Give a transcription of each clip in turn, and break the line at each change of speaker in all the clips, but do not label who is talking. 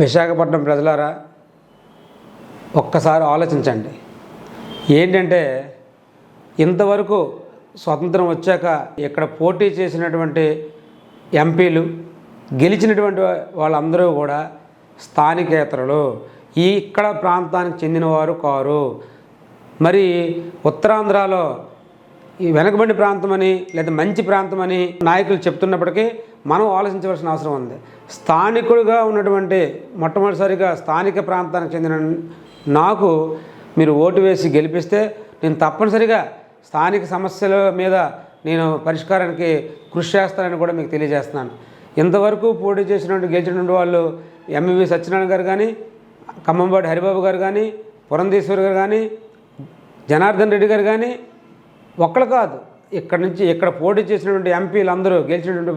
విశాఖపట్నం ప్రజలారా ఒక్కసారి ఆలోచించండి. ఏంటంటే ఇంతవరకు స్వతంత్రం వచ్చాక ఇక్కడ పోటీ చేసినటువంటి ఎంపీలు గెలిచినటువంటి వాళ్ళందరూ కూడా స్థానికేతరులు. ఈ ఇక్కడ ప్రాంతానికి చెందినవారు కారు. మరి ఉత్తరాంధ్రలో ఈ వెనకబడి ప్రాంతమని లేదా మంచి ప్రాంతమని నాయకులు చెప్తున్నప్పటికీ మనం ఆలోచించవలసిన అవసరం ఉంది. స్థానికుడిగా ఉన్నటువంటి మొట్టమొదటిసారిగా స్థానిక ప్రాంతానికి చెందిన నాకు మీరు ఓటు వేసి గెలిపిస్తే నేను తప్పనిసరిగా స్థానిక సమస్యల మీద నేను పరిష్కారానికి కృషి చేస్తానని కూడా మీకు తెలియజేస్తున్నాను. ఇంతవరకు పోటీ చేసినటువంటి గెలిచినటువంటి వాళ్ళు ఎంవి సత్యనారాయణ గారు కానీ కమ్మంబాడి హరిబాబు గారు కానీ పురంధేశ్వరి గారు కానీ జనార్దన్ రెడ్డి గారు కానీ ఒక్కళ్ళు కాదు. ఇక్కడ నుంచి ఇక్కడ పోటీ చేసినటువంటి ఎంపీలు అందరూ గెలిచినటువంటి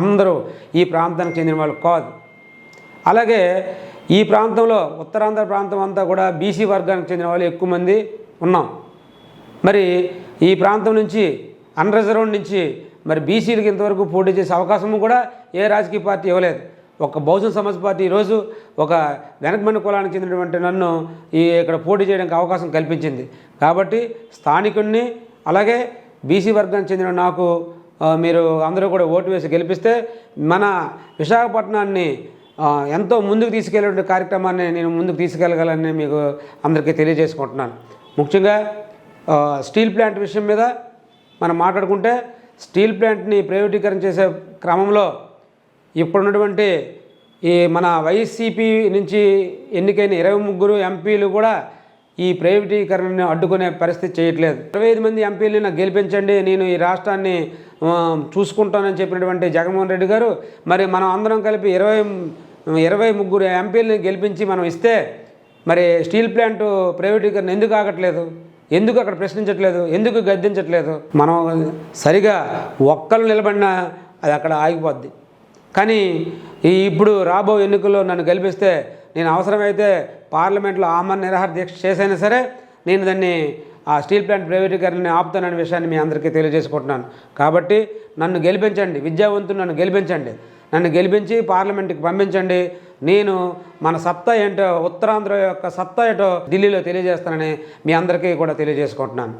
అందరూ ఈ ప్రాంతానికి చెందిన వాళ్ళు కాదు. అలాగే ఈ ప్రాంతంలో ఉత్తరాంధ్ర ప్రాంతం అంతా కూడా బీసీ వర్గానికి చెందిన వాళ్ళు ఎక్కువ మంది ఉన్నాం. మరి ఈ ప్రాంతం నుంచి అన్రిజర్వ్డ్ నుంచి మరి బీసీలకు ఇంతవరకు పోటీ చేసే అవకాశము కూడా ఏ రాజకీయ పార్టీ ఇవ్వలేదు. ఒక బహుజన సమాజ్ పార్టీ ఈరోజు ఒక వెనకబడిన కులానికి చెందినటువంటి నన్ను ఈ ఇక్కడ పోటీ చేయడానికి అవకాశం కల్పించింది. కాబట్టి స్థానికుడిని అలాగే బీసీ వర్గానికి చెందిన నాకు మీరు అందరూ కూడా ఓటు వేసి గెలిపిస్తే మన విశాఖపట్నాన్ని ఎంతో ముందుకు తీసుకెళ్ళే కార్యక్రమాన్ని నేను ముందుకు తీసుకెళ్ళగలని మీకు అందరికీ తెలియజేసుకుంటున్నాను. ముఖ్యంగా స్టీల్ ప్లాంట్ విషయం మీద మనం మాట్లాడుకుంటే స్టీల్ ప్లాంట్ని ప్రైవేటీకరణ చేసే క్రమంలో ఇప్పుడున్నటువంటి ఈ మన వైసీపీ నుంచి ఎన్నికైన ఇరవై ముగ్గురు ఎంపీలు కూడా ఈ ప్రైవేటీకరణను అడ్డుకునే పరిస్థితి చేయట్లేదు. ఇరవై ఐదు మంది ఎంపీలని నాకు గెలిపించండి నేను ఈ రాష్ట్రాన్ని చూసుకుంటానని చెప్పినటువంటి జగన్మోహన్ రెడ్డి గారు మరి మనం అందరం కలిపి ఇరవై ఇరవై ముగ్గురు ఎంపీలని గెలిపించి మనం ఇస్తే మరి స్టీల్ ప్లాంట్ ప్రైవేటీకరణ ఎందుకు ఆగట్లేదు? ఎందుకు అక్కడ ప్రశ్నించట్లేదు? ఎందుకు గద్దించట్లేదు? మనం సరిగా ఒక్కరు నిలబడినా అది అక్కడ ఆగిపోద్ది. కానీ ఇప్పుడు రాబో ఎన్నికల్లో నన్ను గెలిపిస్తే నేను అవసరమైతే పార్లమెంట్లో ఆమరణ నిరాహార దీక్ష చేసైనా సరే నేను దాన్ని ఆ స్టీల్ ప్లాంట్ ప్రైవేటీకరణని ఆపుతాననే విషయాన్ని మీ అందరికీ తెలియజేసుకుంటున్నాను. కాబట్టి నన్ను గెలిపించండి విద్యావంతులు నన్ను గెలిపించండి నన్ను గెలిపించి పార్లమెంట్కి పంపించండి. నేను మన సత్తా ఏంటో ఉత్తరాంధ్ర యొక్క సత్తా ఏంటో ఢిల్లీలో తెలియజేస్తానని మీ అందరికీ కూడా తెలియజేసుకుంటున్నాను.